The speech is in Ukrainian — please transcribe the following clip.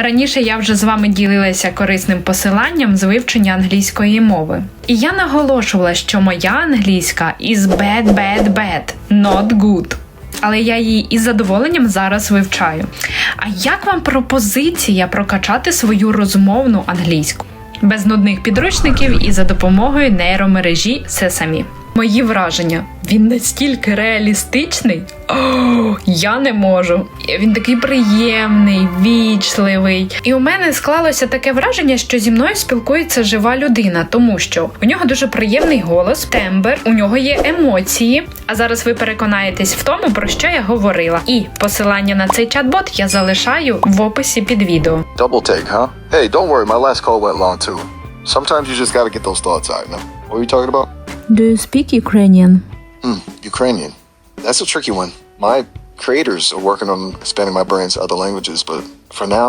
Раніше я вже з вами ділилася корисним посиланням з вивчення англійської мови. І я наголошувала, що моя англійська is bad, bad, bad, not good. Але я її із задоволенням зараз вивчаю. А як вам пропозиція прокачати свою розмовну англійську? Без нудних підручників і за допомогою нейромережі Sesame. Мої враження. Він настільки реалістичний. О, я не можу. Він такий приємний, вічливий. І у мене склалося таке враження, що зі мною спілкується жива людина, тому що у нього дуже приємний голос, тембр, у нього є емоції. А зараз ви переконаєтесь в тому, про що я говорила. І посилання на цей чат-бот я залишаю в описі під відео. Double take, huh? Hey, don't worry, my last call went long too. Sometimes you just gotta get those thoughts out, you? What were you talking about? Do you speak Ukrainian? Hmm, Ukrainian. That's a tricky one. My creators are working on expanding my brains to other languages, but for now,